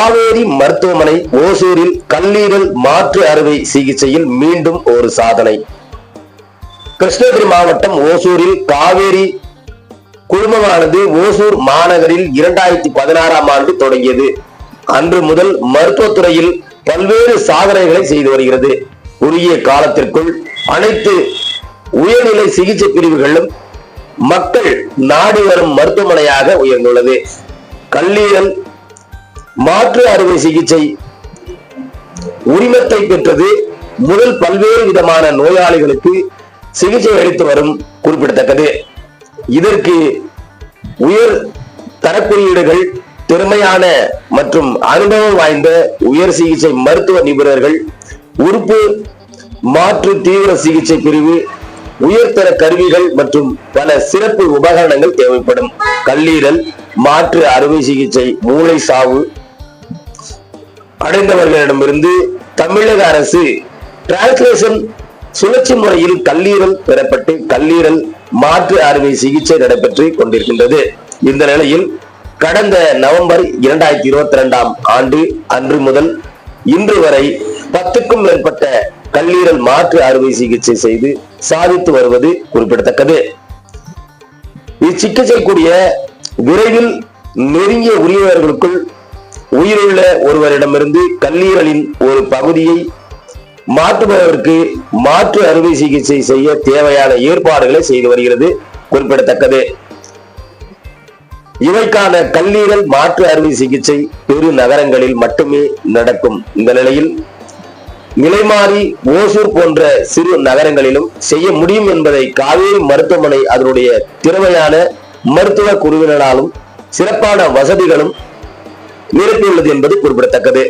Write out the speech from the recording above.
காவேரி மருத்துவமனை ஓசூரில் கல்லீரல் மாற்று அறுவை சிகிச்சையில் மீண்டும் ஒரு சாதனை. கிருஷ்ணகிரி மாவட்டம் ஓசூரில் காவேரி குழுமமானது ஓசூர் மாநகரில் இரண்டாயிரத்தி பதினாறாம் ஆண்டு தொடங்கியது. அன்று முதல் மருத்துவத்துறையில் பல்வேறு சாதனைகளை செய்து வருகிறது. குறுகிய காலத்திற்குள் அனைத்து உயர்நிலை சிகிச்சை பிரிவுகளும் மக்கள் நாடி வரும் மருத்துவமனையாக உயர்ந்துள்ளது. கல்லீரல் மாற்று அறுவை சிகிச்சை உரிமத்தை பெற்றது முதல் பல்வேறு விதமான நோயாளிகளுக்கு சிகிச்சை அளித்து வரும் குறிப்பிடத்தக்கது. இதற்கு உயர் தரக்குறியீடுகள் திறமையான மற்றும் அனுபவம் வாய்ந்த உயர் சிகிச்சை மருத்துவ நிபுணர்கள் உறுப்பு மாற்று தீவிர சிகிச்சை பிரிவு உயர்தர கருவிகள் மற்றும் பல சிறப்பு உபகரணங்கள் தேவைப்படும். கல்லீரல் மாற்று அறுவை சிகிச்சை மூளை சாவு அடைந்தவர்களிடமிருந்து தமிழக அரசு டிரான்ஸ்லேஷன் சுழற்சி முறையில் கல்லீரல் பெறப்பட்டு கல்லீரல் மாற்று அறுவை சிகிச்சை நடைபெற்று கொண்டிருக்கின்றது. இந்த நிலையில் கடந்த நவம்பர் இரண்டாயிரத்தி இருபத்தி இரண்டாம் ஆண்டு அன்று முதல் இன்று வரை பத்துக்கும் மேற்பட்ட கல்லீரல் மாற்று அறுவை சிகிச்சை செய்து சாதித்து வருவது குறிப்பிடத்தக்கது. இச்சிகிச்சைக்குரிய விரைவில் நெருங்கிய உரியவர்களுக்குள் உயிருள்ள ஒருவரிடமிருந்து கல்லீரலின் ஒரு பகுதியை மாற்றுபவருக்கு மாற்று அறுவை சிகிச்சை செய்ய தேவையான ஏற்பாடுகளை செய்து வருகிறது. குறிப்பிடத்தக்கது. இவைக்கான கல்லீரல் மாற்று அறுவை சிகிச்சை பெரு நகரங்களில் மட்டுமே நடக்கும். இந்த நிலையில் நிலைமாறி ஓசூர் போன்ற சிறு நகரங்களிலும் செய்ய முடியும் என்பதை காவேரி மருத்துவமனை அதனுடைய திறமையான மருத்துவ குழுவினராலும் சிறப்பான வசதிகளும் நிரப்பியுள்ளது என்பது குறிப்பிடத்தக்கது.